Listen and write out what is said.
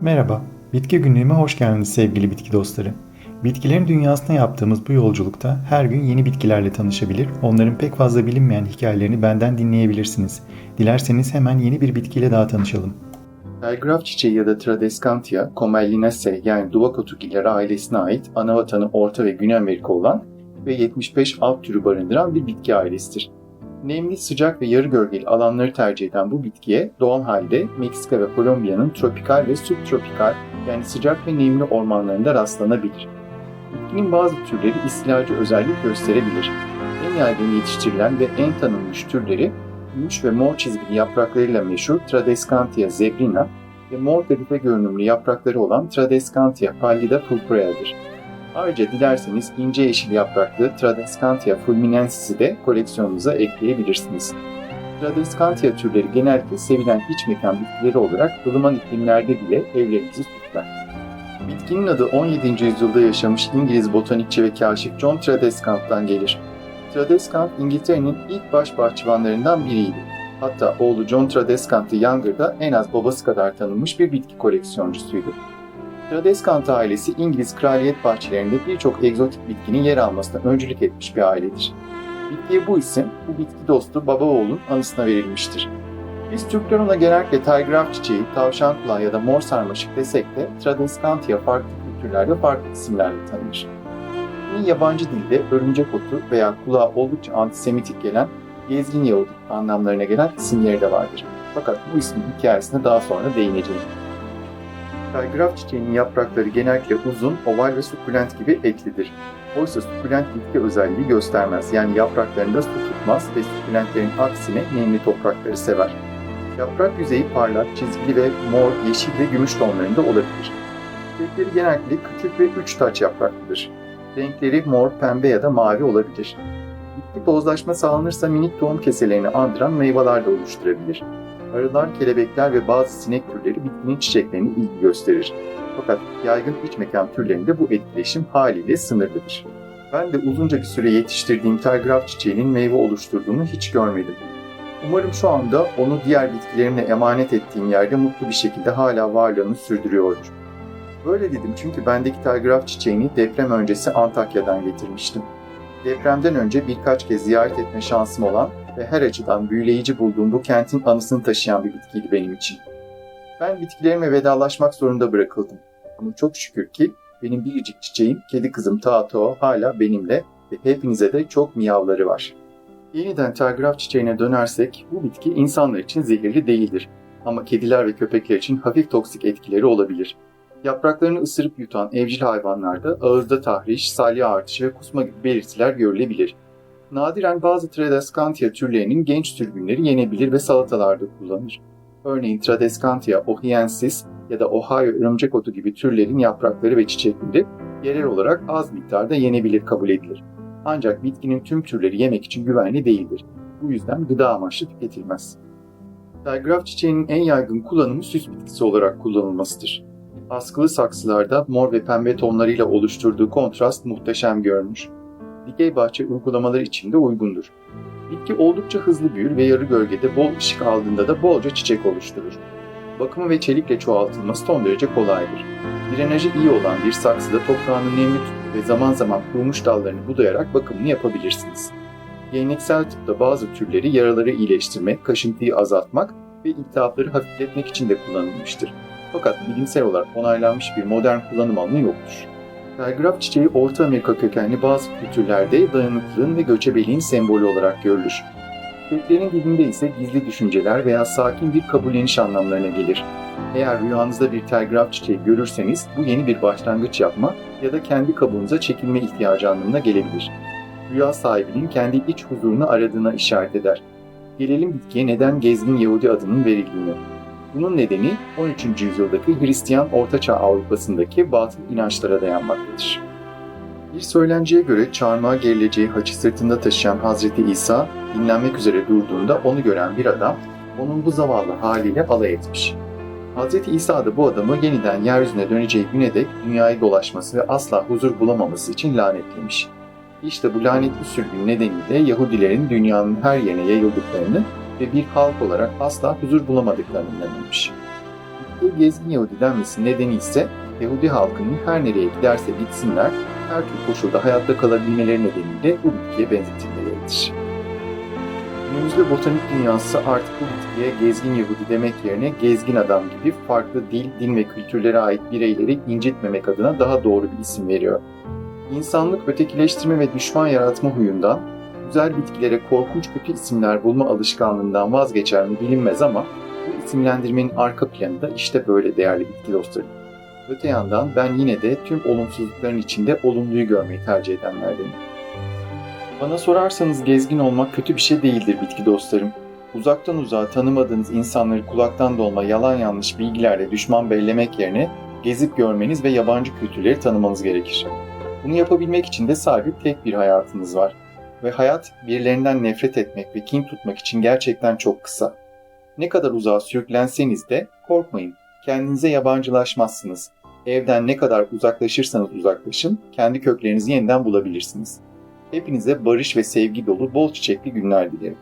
Merhaba, Bitki Günlüğü'me hoş geldiniz sevgili bitki dostları. Bitkilerin dünyasına yaptığımız bu yolculukta her gün yeni bitkilerle tanışabilir, onların pek fazla bilinmeyen hikayelerini benden dinleyebilirsiniz. Dilerseniz hemen yeni bir bitkiyle daha tanışalım. Telgraf çiçeği ya da Tradescantia, Comellinaceae yani duvak otugilleri ailesine ait ana vatanı Orta ve Güney Amerika olan ve 75 alt türü barındıran bir bitki ailesidir. Nemli, sıcak ve yarı gölgeli alanları tercih eden bu bitkiye doğal halde Meksika ve Kolombiya'nın tropikal ve subtropikal yani sıcak ve nemli ormanlarında rastlanabilir. Bitkinin bazı türleri istilacı özellik gösterebilir. En yaygın yetiştirilen ve en tanınmış türleri gümüş ve mor çizgili yapraklarıyla meşhur Tradescantia zebrina ve mor kadife görünümlü yaprakları olan Tradescantia pallida purpurea'dır. Ayrıca dilerseniz ince yeşil yapraklı Tradescantia fulminensis'i de koleksiyonunuza ekleyebilirsiniz. Tradescantia türleri genellikle sevilen iç mekan bitkileri olarak ılıman iklimlerde bile evlerinizi süsler. Bitkinin adı 17. yüzyılda yaşamış İngiliz botanikçi ve kaşif John Tradescant'tan gelir. Tradescant İngiltere'nin ilk baş bahçıvanlarından biriydi. Hatta oğlu John Tradescant the Younger da en az babası kadar tanınmış bir bitki koleksiyoncusuydu. Tradescant ailesi İngiliz kraliyet bahçelerinde birçok egzotik bitkinin yer almasına öncülük etmiş bir ailedir. Bitkiye bu isim, bu bitki dostu baba oğlun anısına verilmiştir. Biz Türkler ona genellikle telgraf çiçeği, tavşan kulağı ya da mor sarmaşık desek de Tradescantia farklı kültürlerde farklı isimlerle tanınır. Bitkinin yabancı dilde örümcek otu veya kulağa oldukça antisemitik gelen gezgin Yahudi anlamlarına gelen isimleri de vardır. Fakat bu ismin hikayesine daha sonra değineceğim. Telgraf çiçeğinin yaprakları genellikle uzun, oval ve sukulent gibi eklidir. Oysa sukulent bitki özelliği göstermez. Yani yapraklarında su tutmaz ve sukulentlerin aksine nemli toprakları sever. Yaprak yüzeyi parlak, çizgili ve mor, yeşil ve gümüş tonlarında olabilir. Çiçekleri genellikle küçük ve üç taç yapraklıdır. Renkleri mor, pembe ya da mavi olabilir. Bitki tozlaşma sağlanırsa minik tohum keselerini andıran meyveler de oluşturabilir. Arılar, kelebekler ve bazı sinek türleri bitkinin çiçeklerine ilgi gösterir. Fakat yaygın iç mekan türlerinde bu etkileşim haliyle sınırlıdır. Ben de uzunca bir süre yetiştirdiğim telgraf çiçeğinin meyve oluşturduğunu hiç görmedim. Umarım şu anda onu diğer bitkilerimle emanet ettiğim yerde mutlu bir şekilde hala varlığını sürdürüyordur. Böyle dedim çünkü bendeki telgraf çiçeğini deprem öncesi Antakya'dan getirmiştim. Depremden önce birkaç kez ziyaret etme şansım olan ve her açıdan büyüleyici bulduğum bu kentin anısını taşıyan bir bitkiydi benim için. Ben bitkilerime vedalaşmak zorunda bırakıldım. Ama çok şükür ki benim biricik çiçeğim, kedi kızım Tato hala benimle ve hepinize de çok miyavları var. Yeniden telgraf çiçeğine dönersek bu bitki insanlar için zehirli değildir. Ama kediler ve köpekler için hafif toksik etkileri olabilir. Yapraklarını ısırıp yutan evcil hayvanlarda ağızda tahriş, salya artışı ve kusma gibi belirtiler görülebilir. Nadiren bazı Tradescantia türlerinin genç sürgünleri yenebilir ve salatalarda kullanılır. Örneğin Tradescantia ohiensis ya da Ohio örümcek otu gibi türlerin yaprakları ve çiçekleri yerel olarak az miktarda yenebilir kabul edilir. Ancak bitkinin tüm türleri yemek için güvenli değildir. Bu yüzden gıda amaçlı tüketilmez. Telgraf çiçeğinin en yaygın kullanımı süs bitkisi olarak kullanılmasıdır. Askılı saksılarda mor ve pembe tonlarıyla oluşturduğu kontrast muhteşem görünür. Dikey bahçe uygulamaları için de uygundur. Bitki oldukça hızlı büyür ve yarı gölgede bol ışık aldığında da bolca çiçek oluşturur. Bakımı ve çelikle çoğaltılması son derece kolaydır. Drenajı iyi olan bir saksıda toprağını nemli tutup ve zaman zaman kurumuş dallarını budayarak bakımını yapabilirsiniz. Geleneksel tıpta bazı türleri yaraları iyileştirmek, kaşıntıyı azaltmak ve iltihapları hafifletmek için de kullanılmıştır. Fakat bilimsel olarak onaylanmış bir modern kullanım alanı yoktur. Telgraf çiçeği Orta Amerika kökenli bazı kültürlerde dayanıklılığın ve göçebeliğin sembolü olarak görülür. Köklerin dibinde ise gizli düşünceler veya sakin bir kabulleniş anlamlarına gelir. Eğer rüyanızda bir telgraf çiçeği görürseniz bu yeni bir başlangıç yapma ya da kendi kabuğunuza çekilme ihtiyacı anlamına gelebilir. Rüya sahibinin kendi iç huzurunu aradığına işaret eder. Gelelim bitkiye neden gezgin Yahudi adının verildiğine. Bunun nedeni 13. yüzyıldaki Hristiyan Ortaçağ Avrupa'sındaki batıl inançlara dayanmaktadır. Bir söylenceye göre çarmıha gerileceği haçı sırtında taşıyan Hazreti İsa dinlenmek üzere durduğunda onu gören bir adam onun bu zavallı haliyle alay etmiş. Hazreti İsa da bu adamı yeniden yeryüzüne döneceği güne dek dünyayı dolaşması ve asla huzur bulamaması için lanetlemiş. İşte bu lanetli sürgün nedeniyle Yahudilerin dünyanın her yerine yayıldıklarını ve bir halk olarak asla huzur bulamadıklarını inanılmış. Özellikle gezgin Yahudi denmesi nedeni ise Yahudi halkının her nereye giderse gitsinler her türlü koşulda hayatta kalabilmeleri nedeniyle bu bitkiye benzetilmeleridir. Günümüzde botanik dünyası artık bu bitkiye gezgin Yahudi demek yerine gezgin adam gibi farklı dil, din ve kültürlere ait bireyleri incitmemek adına daha doğru bir isim veriyor. İnsanlık ötekileştirme ve düşman yaratma huyundan, güzel bitkilere korkunç kötü isimler bulma alışkanlığından vazgeçer mi bilinmez ama bu isimlendirmenin arka planı işte böyle değerli bitki dostları. Öte yandan ben yine de tüm olumsuzlukların içinde olumluyu görmeyi tercih edenlerdenim. Bana sorarsanız gezgin olmak kötü bir şey değildir bitki dostlarım. Uzaktan uzağa tanımadığınız insanları kulaktan dolma yalan yanlış bilgilerle düşman bellemek yerine gezip görmeniz ve yabancı kültürleri tanımanız gerekir. Bunu yapabilmek için de sabit tek bir hayatınız var. Ve hayat birilerinden nefret etmek ve kin tutmak için gerçekten çok kısa. Ne kadar uzağa sürüklenseniz de korkmayın. Kendinize yabancılaşmazsınız. Evden ne kadar uzaklaşırsanız uzaklaşın, kendi köklerinizi yeniden bulabilirsiniz. Hepinize barış ve sevgi dolu bol çiçekli günler dilerim.